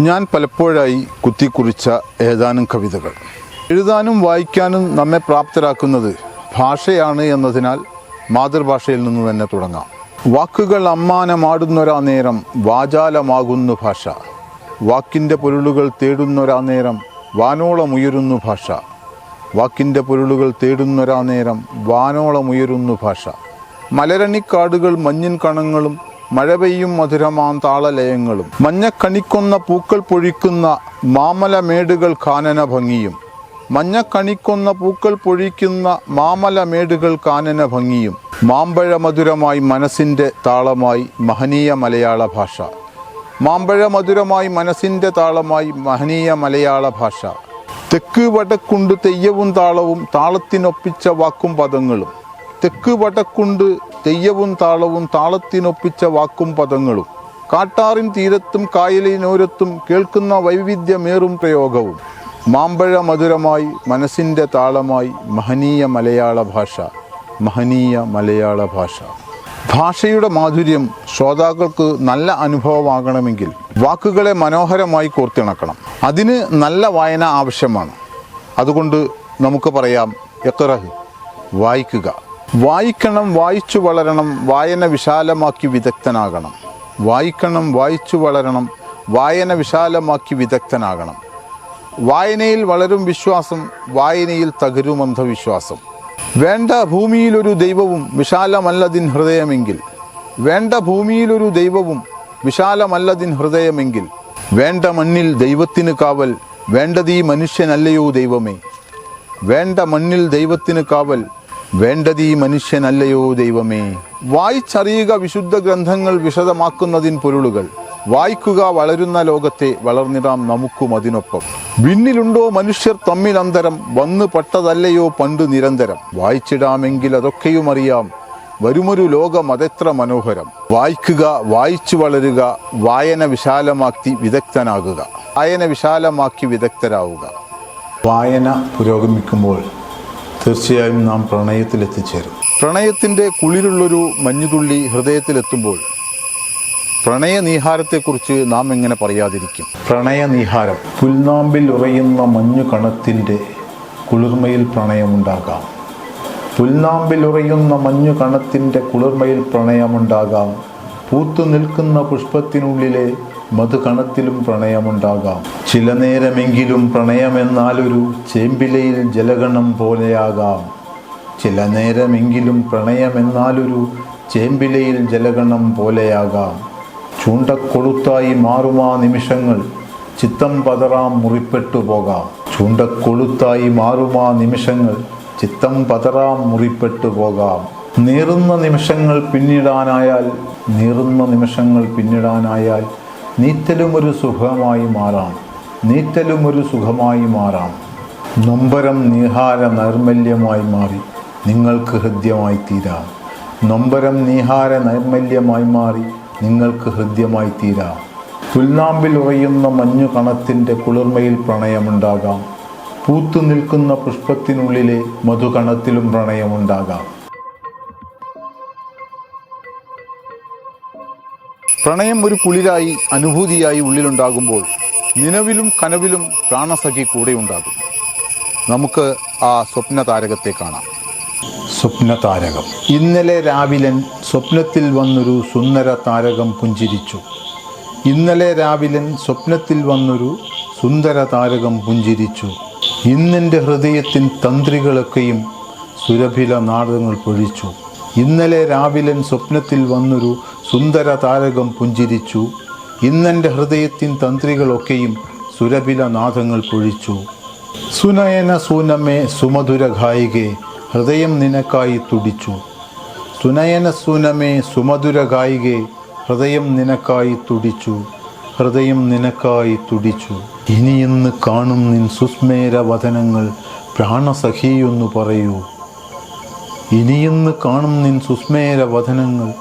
ഞാൻ പലപ്പോഴായി കുത്തിക്കുറിച്ച ഏതാനും കവിതകൾ. എഴുതാനും വായിക്കാനും നമ്മെ പ്രാപ്തരാക്കുന്നത് ഭാഷയാണ് എന്നതിനാൽ മാതൃഭാഷയിൽ നിന്ന് തന്നെ തുടങ്ങാം. വാക്കുകൾ അമ്മാനമാടുന്നൊരാ നേരം വാചാലമാകുന്നു ഭാഷ. വാക്കിന്റെ പൊരുളുകൾ തേടുന്നൊരാ നേരം വാനോളമുയരുന്നു ഭാഷ. വാക്കിന്റെ പൊരുളുകൾ തേടുന്നൊരാ നേരം വാനോളമുയരുന്നു ഭാഷ. മലരണിക്കാടുകൾ മഞ്ഞിൻ കണങ്ങളും മഴ പെയ്യും മധുരമാം താളലയങ്ങളും. മഞ്ഞക്കണിക്കൊന്ന പൂക്കൾ പൊഴിക്കുന്ന മാമലമേടുകൾ കാനന ഭംഗിയും. മഞ്ഞക്കണിക്കൊന്ന പൂക്കൾ പൊഴിക്കുന്ന മാമലമേടുകൾ കാനന ഭംഗിയും. മാമ്പഴ മധുരമായി മനസ്സിന്റെ താളമായി മഹനീയ മലയാള ഭാഷ. മാമ്പഴ മധുരമായി മനസ്സിന്റെ താളമായി മഹനീയ മലയാള ഭാഷ. തെക്ക് വടക്കുണ്ട് തെയ്യവും താളവും താളത്തിനൊപ്പിച്ച വാക്കും പദങ്ങളും. തെക്ക് വടക്കുണ്ട് തെയ്യവും താളവും താളത്തിനൊപ്പിച്ച വാക്കും പദങ്ങളും. കാട്ടാറിൻ തീരത്തും കായലിനോരത്തും കേൾക്കുന്ന വൈവിധ്യമേറും പ്രയോഗവും. മാമ്പഴ മധുരമായി മനസ്സിന്റെ താളമായി മഹനീയ മലയാള ഭാഷ മഹനീയ മലയാള ഭാഷ. ഭാഷയുടെ മാധുര്യം ശ്രോതാക്കൾക്ക് നല്ല അനുഭവമാകണമെങ്കിൽ വാക്കുകളെ മനോഹരമായി കോർത്തിണക്കണം. അതിന് നല്ല വായന ആവശ്യമാണ്. അതുകൊണ്ട് നമുക്ക് പറയാം എത്ര വായിക്കുക. വായിക്കണം വായിച്ചു വളരണം വായന വിശാലമാക്കി വിദഗ്ധനാകണം. വായിക്കണം വായിച്ചു വളരണം വായന വിശാലമാക്കി വിദഗ്ധനാകണം. വായനയിൽ വളരും വിശ്വാസം വായനയിൽ തകരും അന്ധവിശ്വാസം. വേണ്ട ഭൂമിയിലൊരു ദൈവവും വിശാലമല്ലതിൻ ഹൃദയമെങ്കിൽ. വേണ്ട ഭൂമിയിലൊരു ദൈവവും വിശാലമല്ലതിൻ ഹൃദയമെങ്കിൽ. വേണ്ട മണ്ണിൽ ദൈവത്തിന് കാവൽ വേണ്ടതീ മനുഷ്യനല്ലയോ ദൈവമേ. വേണ്ട മണ്ണിൽ ദൈവത്തിന് കാവൽ വേണ്ടതീ മനുഷ്യനല്ലയോ ദൈവമേ? വായിച്ചറിയുക വിശുദ്ധ ഗ്രന്ഥങ്ങൾ വിശദമാക്കുന്നതിൻ പൊരുളുകൾ. വായിക്കുക വളരുന്ന ലോകത്തെ വളർന്നിടാം നമുക്കും അതിനൊപ്പം. വിണ്ണിലുണ്ടോ മനുഷ്യർ തമ്മിൽ അന്തരം? വന്നു പട്ടതല്ലയോ പണ്ട് നിരന്തരം? വായിച്ചിടാമെങ്കിൽ അതൊക്കെയും അറിയാം. വരുമൊരു ലോകം അതെത്ര മനോഹരം. വായിക്കുക വായിച്ചു വളരുക വായന വിശാലമാക്കി വിദഗ്ധനാകുക. വായന വിശാലമാക്കി വിദഗ്ധരാവുക. വായന പുരോഗമിക്കുമ്പോൾ തീർച്ചയായും നാം പ്രണയത്തിലെത്തിച്ചേരും. പ്രണയത്തിന്റെ കുളിരുള്ളൊരു മഞ്ഞുതുള്ളി ഹൃദയത്തിലെത്തുമ്പോൾ പ്രണയനീഹാരത്തെക്കുറിച്ച് നാം എങ്ങനെ പറയാതിരിക്കും? പ്രണയനീഹാരം പുൽനാമ്പിൽ ഉറയുന്ന മഞ്ഞു കണത്തിന്റെ കുളിർമയിൽ പ്രണയമുണ്ടാകാം. പുൽനാമ്പിൽ ഉറയുന്ന മഞ്ഞു കണത്തിന്റെ കുളിർമയിൽ പ്രണയമുണ്ടാകാം. പൂത്തു നിൽക്കുന്ന പുഷ്പത്തിനുള്ളിലെ മധുകണത്തിലും പ്രണയമുണ്ടാകാം. ചില നേരമെങ്കിലും പ്രണയമെന്നാലൊരു ചേമ്പിലയിൽ ജലഗണം പോലെയാകാം. ചില നേരമെങ്കിലും പ്രണയമെന്നാലൊരു ചേമ്പിലയിൽ ജലഗണം പോലെയാകാം. ചൂണ്ടക്കൊളുത്തായി മാറുമാ നിമിഷങ്ങൾ ചിത്തം പതറാം മുറിപ്പെട്ടു പോകാം. ചൂണ്ടക്കൊളുത്തായി മാറുമാ നിമിഷങ്ങൾ ചിത്തം പതറാം മുറിപ്പെട്ടു പോകാം. നീറുന്ന നിമിഷങ്ങൾ പിന്നിടാനായാൽ നീറുന്ന നിമിഷങ്ങൾ പിന്നിടാനായാൽ നീറ്റലും ഒരു സുഖമായി മാറാം. നീറ്റലും ഒരു സുഖമായി മാറാം. നൊമ്പരം നീഹാര നൈർമല്യമായി മാറി. നിങ്ങൾക്ക് ഹൃദ്യമായി തീരാം. നൊമ്പരം നീഹാര നൈർമല്യമായി മാറി. നിങ്ങൾക്ക് ഹൃദ്യമായി തീരാം. പുൽനാമ്പിൽ ഉറയുന്ന മഞ്ഞു കണത്തിന്റെ കുളിർമയിൽ പ്രണയമുണ്ടാകാം. പൂത്തു നിൽക്കുന്ന പുഷ്പത്തിനുള്ളിലെ മധുകണത്തിലും പ്രണയമുണ്ടാകാം. പ്രണയം ഒരു കുളിരായി അനുഭൂതിയായി ഉള്ളിലുണ്ടാകുമ്പോൾ നിലവിലും കനവിലും പ്രാണസഖി കൂടെയുണ്ടാകും നമുക്ക് ആ സ്വപ്ന താരകത്തെ കാണാം. സ്വപ്ന താരകം ഇന്നലെ രാവിലൻ സ്വപ്നത്തിൽ വന്നൊരു സുന്ദര താരകം പുഞ്ചിരിച്ചു. ഇന്നലെ രാവിലൻ സ്വപ്നത്തിൽ വന്നൊരു സുന്ദര താരകം പുഞ്ചിരിച്ചു. ഇന്നെന്റെ ഹൃദയത്തിൻ തന്ത്രികളൊക്കെയും സുരഭില നാടകങ്ങൾ പൊഴിച്ചു. ഇന്നലെ രാവിലൻ സ്വപ്നത്തിൽ വന്നൊരു സുന്ദര താരകം പുഞ്ചിരിച്ചു. ഇന്നെന്റെ ഹൃദയത്തിൻ തന്ത്രികളൊക്കെയും സുരഭില നാഥങ്ങൾ പൊഴിച്ചു. സുനയന സൂനമേ സുമധുര ഗായികെ ഹൃദയം നിനക്കായി തുടിച്ചു. സുനയന സൂനമേ സുമധുര ഗായികെ ഹൃദയം നിനക്കായി തുടിച്ചു. ഹൃദയം നിനക്കായി തുടിച്ചു. ഇനിയെന്ന് കാണും നിൻ സുസ്മേര വചനങ്ങൾ പ്രാണസഖിയൊന്നു പറയൂ. ഇനിയെന്ന് കാണും നിൻ സുസ്മേര വചനങ്ങൾ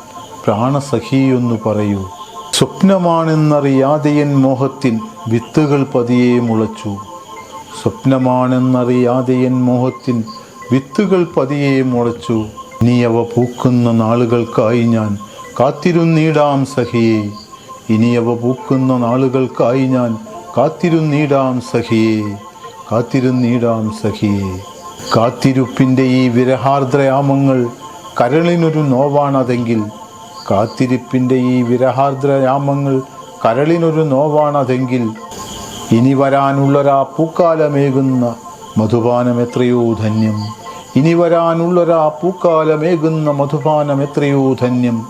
പ്രാണസഖിയൊന്നു പറയൂ. സ്വപ്നമാണെന്നറിയാതെ എൻ മോഹത്തിൻ വിത്തുകൾ പതിയെ മുളച്ചു. സ്വപ്നമാണെന്നറിയാതെ എൻ മോഹത്തിൻ വിത്തുകൾ പതിയെ മുളച്ചു. നീ അവ പൂക്കുന്ന നാളുകൾക്കായി ഞാൻ കാത്തിരുന്നീടാം സഖിയെ. ഇനിയവ പൂക്കുന്ന നാളുകൾക്കായി ഞാൻ കാത്തിരുന്നീടാം സഖിയെ. കാത്തിരുന്നീടാം സഖിയെ. കാത്തിരുപ്പിന്റെ ഈ വിരഹാർദ്രയാമങ്ങൾ കരളിനൊരു നോവാണതെങ്കിൽ കാത്തിരിപ്പിന്റെ ഈ വിരഹാർദ്രയാമങ്ങൾ കരളിനൊരു നോവാണതെങ്കിൽ ഇനി വരാനുള്ളൊരാ പൂക്കാലമേകുന്ന മധുപാനം എത്രയോ ധന്യം. ഇനി വരാനുള്ളൊരാ പൂക്കാലമേകുന്ന മധുപാനം എത്രയോ ധന്യം.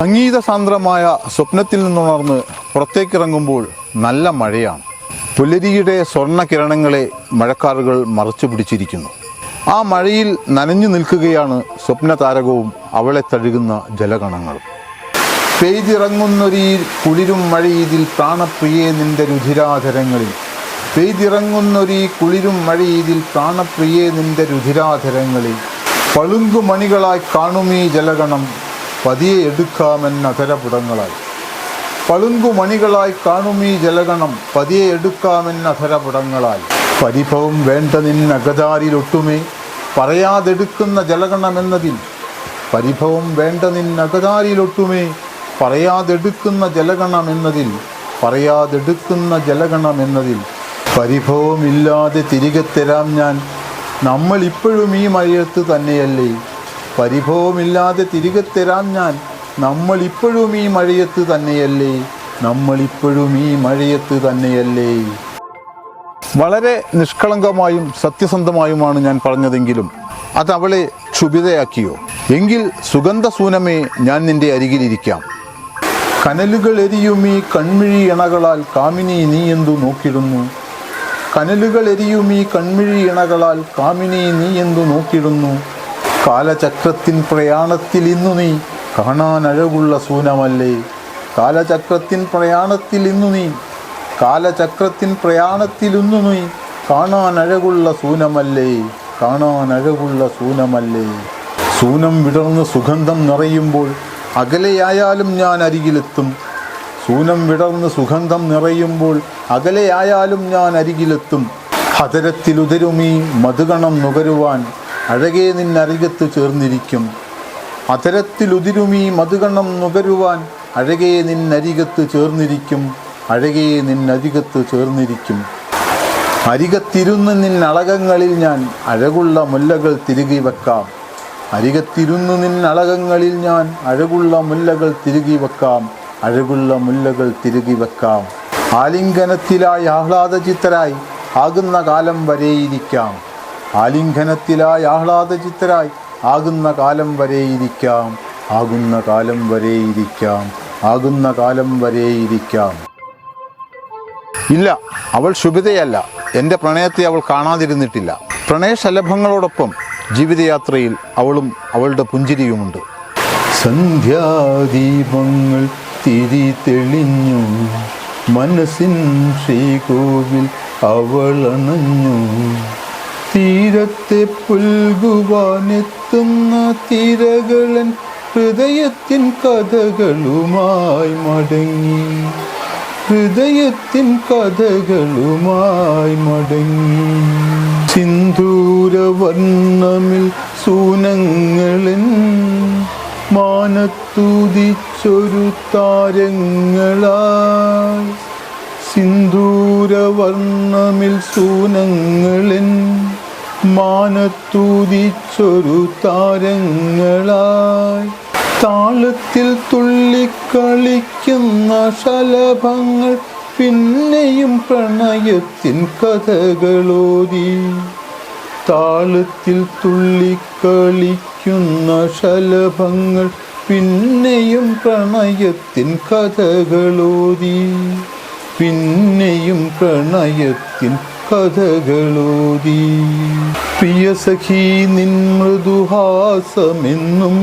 സംഗീത സാന്ദ്രമായ സ്വപ്നത്തിൽ നിന്നുണർന്ന് പുറത്തേക്കിറങ്ങുമ്പോൾ നല്ല മഴയാണ്. പുലരിയുടെ സ്വർണ കിരണങ്ങളെ മഴക്കാറുകൾ മറച്ചു പിടിച്ചിരിക്കുന്നു ആ മഴയിൽ നനഞ്ഞു നിൽക്കുകയാണ് സ്വപ്ന താരകവും അവളെ തഴുകുന്ന ജലകണങ്ങളും. പെയ്തിറങ്ങുന്നൊരീ കുളിരും മഴയീതിൽ പ്രാണപ്രിയേ നിന്റെ രുധിരാധരങ്ങളിൽ. പെയ്തിറങ്ങുന്നൊരീ കുളിരും മഴയീതിൽ പ്രാണപ്രിയേ നിന്റെ രുധിരാധരങ്ങളിൽ. പളുങ്കുമണികളായി കാണുമീ ജലഗണം പതിയെ എടുക്കാമെന്ന അധരപുടങ്ങളായി. പളുങ്കുമണികളായി കാണുമീ ജലഗണം പതിയെ എടുക്കാമെന്ന അധരപുടങ്ങളായി. പരിഭവം വേണ്ട നിന്നകതാരിലൊട്ടുമേ പറയാതെടുക്കുന്ന ജലഗണമെന്നതിൽ പരിഭവം വേണ്ട നിന്നകതാരിലൊട്ടുമേ പറയാതെടുക്കുന്ന ജലഗണമെന്നതിൽ പറയാതെടുക്കുന്ന ജലഗണമെന്നതിൽ പരിഭവമില്ലാതെ തിരികെ തരാം ഞാൻ. നമ്മൾ ഇപ്പോഴും ഈ മഴയത്ത് തന്നെയല്ലേ? പരിഭവമില്ലാതെ തിരികെ തരാം ഞാൻ. നമ്മൾ ഇപ്പോഴും ഈ മഴയത്ത് തന്നെയല്ലേ? നമ്മൾ ഇപ്പോഴും ഈ മഴയത്ത് തന്നെയല്ലേ? വളരെ നിഷ്കളങ്കമായും സത്യസന്ധമായുമാണ് ഞാൻ പറഞ്ഞതെങ്കിലും അത് അവളെ ക്ഷുഭിതയാക്കിയോ? എങ്കിൽ സുഗന്ധസൂനമേ ഞാൻ നിന്റെ അരികിലിരിക്കാം. കനലുകൾ എരിയുമീ കൺമിഴി ഇണകളാൽ കാമിനി നീ എന്തു നോക്കിടുന്നു? കനലുകൾ എരിയുമീ കൺമിഴി ഇണകളാൽ കാമിനി നീ എന്തു നോക്കിടുന്നു? കാലചക്രത്തിൻ പ്രയാണത്തിൽ ഇന്നു നീ കാണാൻ അഴകുള്ള സൂനമല്ലേ? കാലചക്രത്തിൻ പ്രയാണത്തിൽ ഇന്നു നീ കാലചക്രത്തിൻ പ്രയാണത്തിലൊന്നു നീ. കാണാൻ അഴകുള്ള സൂനമല്ലേ? കാണാൻ അഴകുള്ള സൂനമല്ലേ? സൂനം വിടർന്ന് സുഗന്ധം നിറയുമ്പോൾ അകലെയായാലും ഞാൻ അരികിലെത്തും. സൂനം വിടർന്ന് സുഗന്ധം നിറയുമ്പോൾ അകലെയായാലും ഞാൻ അരികിലെത്തും. ഹതരത്തിലുതരുമീ മധുഗണം നുകരുവാൻ അഴകെ നിന്നരികത്ത് ചേർന്നിരിക്കും. അതരത്തിലുതിരുമീ മധുഗണം നുകരുവാൻ അഴകെ നിന്നരികത്ത് ചേർന്നിരിക്കും. അഴകെ നിന്നരികത്ത് ചേർന്നിരിക്കും. അരികത്തിരുന്ന് നിന്നളകങ്ങളിൽ ഞാൻ അഴകുള്ള മുല്ലകൾ തിരുകി വെക്കാം. അരികത്തിരുന്ന് നിന്നളകങ്ങളിൽ ഞാൻ അഴകുള്ള മുല്ലകൾ തിരുകി വെക്കാം. അഴകുള്ള മുല്ലകൾ തിരുകി വെക്കാം. ആലിംഗനത്തിലായി ആഹ്ലാദചിത്തരായി ആകുന്ന കാലം വരെയിരിക്കാം. ആലിംഗനത്തിലായി ആഹ്ലാദചിത്തരായി ആകുന്ന കാലം വരെയിരിക്കാം. ആകുന്ന കാലം വരെയിരിക്കാം. ആകുന്ന കാലം വരെയിരിക്കാം. ഇല്ല അവൾ ശുഭിതയല്ല. എന്റെ പ്രണയത്തെ അവൾ കാണാതിരുന്നിട്ടില്ല. പ്രണയശലഭങ്ങളോടൊപ്പം ജീവിതയാത്രയിൽ അവളും അവളുടെ പുഞ്ചിരിയുമുണ്ട്. സന്ധ്യാദീപങ്ങൾ തിരി തെളിഞ്ഞു. മനസ്സിൻ ശ്രീകോവിൽ അവളണഞ്ഞു തീരത്തെ പുൽകുവാനെത്തുന്ന തിരകളൻ ഹൃദയത്തിൻ കഥകളുമായി മടങ്ങി. ഹൃദയത്തിൻ കഥകളുമായി മടങ്ങി. സിന്ദൂരവർണമിൽ സൂനങ്ങളൻ മാനത്തുതിച്ചൊരു താരങ്ങളായി. സിന്ദൂരവർണമിൽ സൂനങ്ങളൻ മാനത്തുതിച്ചൊരു താരങ്ങളായി. താളത്തിൽ തുള്ളിക്കളിക്കുന്ന ശലഭങ്ങൾ പിന്നെയും പ്രണയത്തിൻ കഥകളോതി. താളത്തിൽ തുള്ളിക്കളിക്കുന്ന ശലഭങ്ങൾ പിന്നെയും പ്രണയത്തിൻ കഥകളോതി. പിന്നെയും പ്രണയത്തിൻ കഥകളോതി. പ്രിയസഖി നിൻ മൃദുഹാസമെന്നും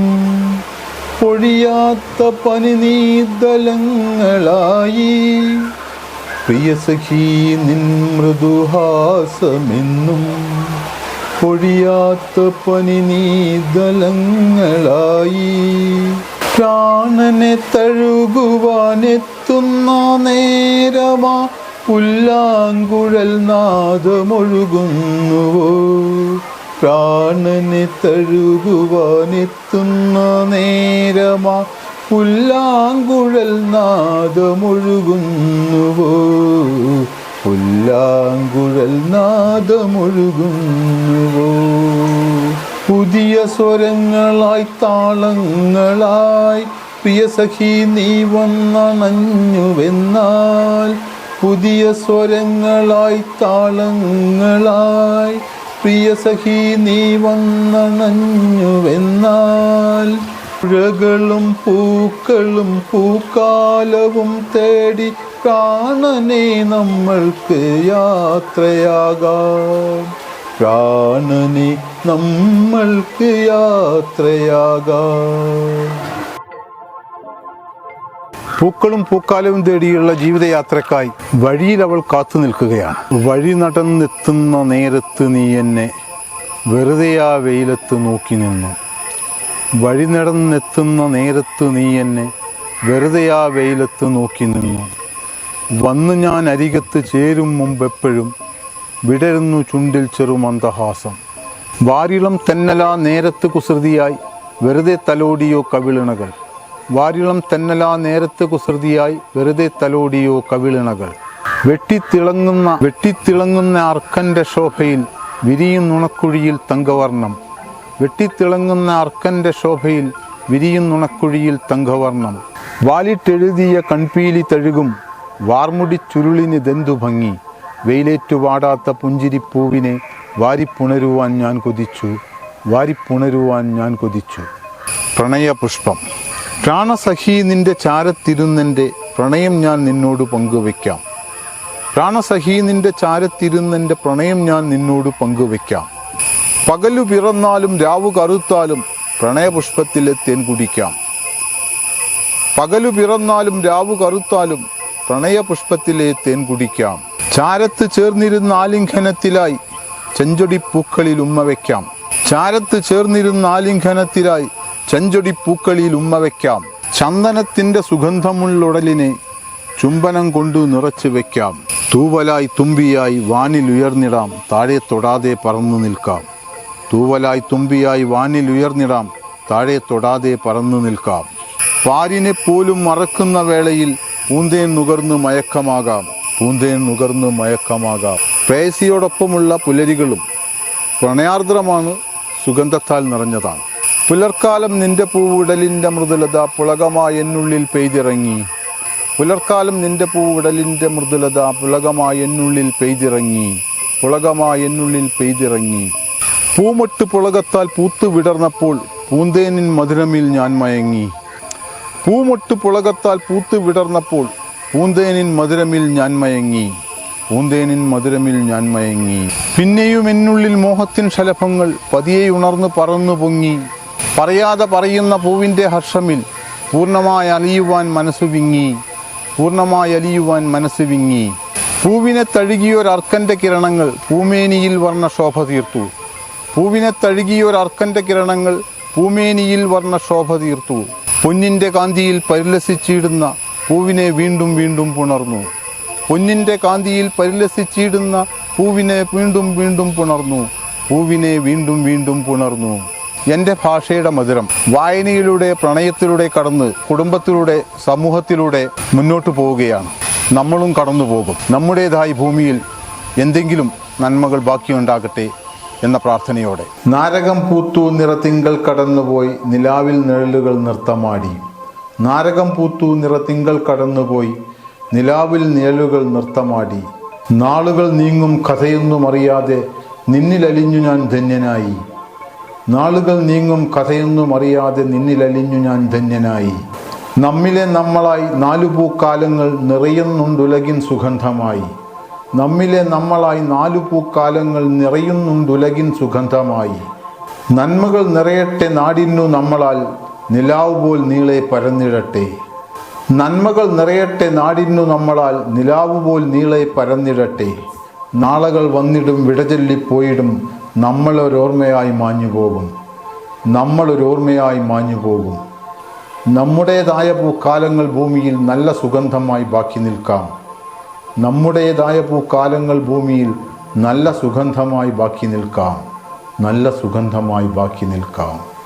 പൊഴിയാത്ത പനിനീതലങ്ങളായി. പ്രിയസഖി നിൻ മൃദുഹാസമെന്നും പൊഴിയാത്ത പനിനീതലങ്ങളായി. പ്രാണനെ തഴുകുവാനെത്തുന്ന നേരമാ പുല്ലാങ്കുഴൽ നാദമൊഴുകുന്നുവോ? പ്രാണനെ തഴുകുവാനെത്തുന്ന നേരമാ പുല്ലാങ്കുഴൽ നാദമൊഴുകുന്നുവോ? പുല്ലാങ്കുഴൽ നാദമൊഴുകുന്നുവോ? പുതിയ സ്വരങ്ങളായി താളങ്ങളായി പ്രിയ സഖി നീ വന്നണഞ്ഞുവെന്നാൽ പുതിയ സ്വരങ്ങളായി താളങ്ങളായി പ്രിയ സഖി നീ വന്നണഞ്ഞുവെന്നാൽ പുഴകളും പൂക്കളും പൂക്കാലവും തേടി പ്രാണനെ നമ്മൾക്ക് യാത്രയാകാം. പ്രാണനെ നമ്മൾക്ക് യാത്രയാകാം. പൂക്കളും പൂക്കാലവും തേടിയുള്ള ജീവിതയാത്രക്കായി വഴിയിൽ അവൾ കാത്തു നിൽക്കുകയാണ്. വഴി നടന്നെത്തുന്ന നേരത്ത് നീ എന്നെ വെറുതെ ആ വെയിലത്ത് നോക്കി നിന്നു. വഴി നടന്നെത്തുന്ന നേരത്ത് നീ എന്നെ വെറുതെ ആ വെയിലത്ത് നോക്കി നിന്നു. വന്ന് ഞാൻ അരികത്ത് ചേരും മുമ്പെപ്പോഴും വിടരുന്നു ചുണ്ടിൽ ചെറുമന്ദഹാസം വാരിളം തെന്നലാ നേരത്ത് കുസൃതിയായി വെറുതെ തലോടിയോ കവിളിണകൾ. വാരിളം തെന്നലാ നേരത്ത് കുസൃതിയായി വെറുതെ തലോടിയോ കവിളിണകൾ. വെട്ടിത്തിളങ്ങുന്ന വെട്ടിത്തിളങ്ങുന്ന അർക്കന്റെ ശോഭയിൽ വിരിയും നുണക്കുഴിയിൽ തങ്കവർണം വെട്ടിത്തിളങ്ങുന്ന അർക്കന്റെ ശോഭയിൽ വിരിയും നുണക്കുഴിയിൽ തങ്കവർണം വാലിട്ടെഴുതിയ കൺപീലി തഴുകും വാർമുടി ചുരുളിന് ദന്തു ഭംഗി. വെയിലേറ്റു വാടാത്ത പുഞ്ചിരിപ്പൂവിനെ വാരിപ്പുണരുവാൻ ഞാൻ കൊതിച്ചു വാരിപ്പുണരുവാൻ ഞാൻ കൊതിച്ചു. പ്രണയപുഷ്പം. പ്രാണസഖി നിന്റെ ചാരത്തിരുന്നെന്റെ പ്രണയം ഞാൻ നിന്നോട് പങ്കുവയ്ക്കാം. പ്രാണസഖി നിന്റെ ചാരത്തിരുന്നെന്റെ പ്രണയം ഞാൻ നിന്നോട് പങ്കുവയ്ക്കാം. പകലു പിറന്നാലും രാവു കറുത്താലും പ്രണയപുഷ്പത്തിലെ തേൻ കുടിക്കാം. പകലു പിറന്നാലും രാവു കറുത്താലും പ്രണയപുഷ്പത്തിലെ തേൻ കുടിക്കാം. ചാരത്ത് ചേർന്നിരുന്ന ആലിംഘനത്തിലായി ചെഞ്ചൊടി പൂക്കളിൽ ഉമ്മ വയ്ക്കാം. ചാരത്ത് ചേർന്നിരുന്ന ആലിംഘനത്തിലായി ചെഞ്ചൊടി പൂക്കളിൽ ഉമ്മ വയ്ക്കാം സുഗന്ധമുള്ള സുഗന്ധമുള്ളുടലിനെ ചുംബനം കൊണ്ടു നിറച്ചു വയ്ക്കാം തൂവലായി തുമ്പിയായി വാനിൽ ഉയർന്നിടാം. താഴെ തൊടാതെ പറന്നു നിൽക്കാം. തൂവലായി തുമ്പിയായി വാനിൽ ഉയർന്നിടാം. താഴെ തൊടാതെ പറന്നു നിൽക്കാം. പാരിനെ പോലും മറക്കുന്ന വേളയിൽ പൂന്തേൻ നുകർന്ന് മയക്കമാകാം. പൂന്തേൻ നുകർന്ന് മയക്കമാകാം. പേസിയോടൊപ്പമുള്ള പുലരികളും പ്രണയാർദ്രമാണ് സുഗന്ധത്താൽ നിറഞ്ഞതാണ്. പുലർക്കാലം നിന്റെ പൂവുടലിന്റെ മൃദുലത പുളകമായി എന്നുള്ളിൽ പെയ്തിറങ്ങി. പുലർക്കാലം നിന്റെ പൂവുടലിന്റെ മൃദുലത പുളകമായി എന്നുള്ളിൽ പെയ്തിറങ്ങി. പുളകമായി എന്നുള്ളിൽ പെയ്തിറങ്ങി. പൂമൊട്ട് പുളകത്താൽ പൂത്തു വിടർന്നപ്പോൾ പൂന്തേനിൻ മധുരമിൽ ഞാൻ മയങ്ങി. പൂമൊട്ട് പുളകത്താൽ പൂത്തു വിടർന്നപ്പോൾ പൂന്തേനിൻ മധുരമിൽ ഞാൻ മയങ്ങി. പൂന്തേനിൻ മധുരമിൽ ഞാൻ മയങ്ങി. പിന്നെയും എന്നുള്ളിൽ മോഹത്തിൻ ശലഭങ്ങൾ പതിയെ ഉണർന്നു പറന്നു പൊങ്ങി. പറയാതെ പറയുന്ന പൂവിന്റെ ഹർഷമിൽ പൂർണമായി അലിയുവാൻ മനസ്സു വിങ്ങി. പൂർണമായി അലിയുവാൻ മനസ്സ് വിങ്ങി. പൂവിനെ തഴുകിയൊരർക്കന്റെ കിരണങ്ങൾ പൂമേനിയിൽ വർണ ശോഭ തീർത്തു. പൂവിനെ തഴുകിയൊരർക്കന്റെ കിരണങ്ങൾ പൂമേനിയിൽ വർണ ശോഭ തീർത്തു. പൊന്നിന്റെ കാന്തിയിൽ പരിലസിച്ചിടുന്ന പൂവിനെ വീണ്ടും വീണ്ടും പുണർന്നു. പൊന്നിന്റെ കാന്തിയിൽ പരിലസിച്ചിടുന്ന പൂവിനെ വീണ്ടും വീണ്ടും പുണർന്നു. പൂവിനെ വീണ്ടും വീണ്ടും പുണർന്നു. എന്റെ ഭാഷയുടെ മധുരം വായനയിലൂടെ പ്രണയത്തിലൂടെ കടന്ന് കുടുംബത്തിലൂടെ സമൂഹത്തിലൂടെ മുന്നോട്ട് പോവുകയാണ്. നമ്മളും കടന്നു പോകും. നമ്മുടേതായി ഭൂമിയിൽ എന്തെങ്കിലും നന്മകൾ ബാക്കിയുണ്ടാകട്ടെ എന്ന പ്രാർത്ഥനയോടെ. നാരകം പൂത്തു നിറത്തിങ്കൾ കടന്നുപോയി നിലാവിൽ നിഴലുകൾ നൃത്തമാടി. നാരകം പൂത്തു നിറത്തിങ്കൾ കടന്നുപോയി നിലാവിൽ നിഴലുകൾ നൃത്തമാടി. നാളുകൾ നീങ്ങും കഥയൊന്നും അറിയാതെ നിന്നിലലിഞ്ഞു ഞാൻ ധന്യനായി. നാളുകൾ നീങ്ങും കഥയൊന്നും അറിയാതെ നിന്നിലലിഞ്ഞു ഞാൻ ധന്യനായി. നമ്മിലെ നമ്മളായി നാലുപൂക്കാലങ്ങൾ നിറയുന്നുണ്ടുലകിൻ സുഗന്ധമായി. നമ്മിലെ നമ്മളായി നാലു പൂക്കാലങ്ങൾ നിറയുന്നുണ്ടുലകിൻ സുഗന്ധമായി. നന്മകൾ നിറയട്ടെ നാടിന്നു നമ്മളാൽ നിലാവ് പോൽ നീളെ പരന്നിടട്ടെ. നന്മകൾ നിറയട്ടെ നാടിന്നു നമ്മളാൽ നിലാവ് പോൽ നീളെ പരന്നിടട്ടെ. നാളകൾ വന്നിടും വിടചൊല്ലിപ്പോയിടും നമ്മളൊരോർമ്മയായി മാഞ്ഞു പോകും നമ്മളൊരോർമ്മയായി മാഞ്ഞു പോകും നമ്മുടേതായ പൂക്കാലങ്ങൾ ഭൂമിയിൽ നല്ല സുഗന്ധമായി ബാക്കി നിൽക്കാം. നമ്മുടേതായ പൂക്കാലങ്ങൾ ഭൂമിയിൽ നല്ല സുഗന്ധമായി ബാക്കി നിൽക്കാം. നല്ല സുഗന്ധമായി ബാക്കി നിൽക്കാം.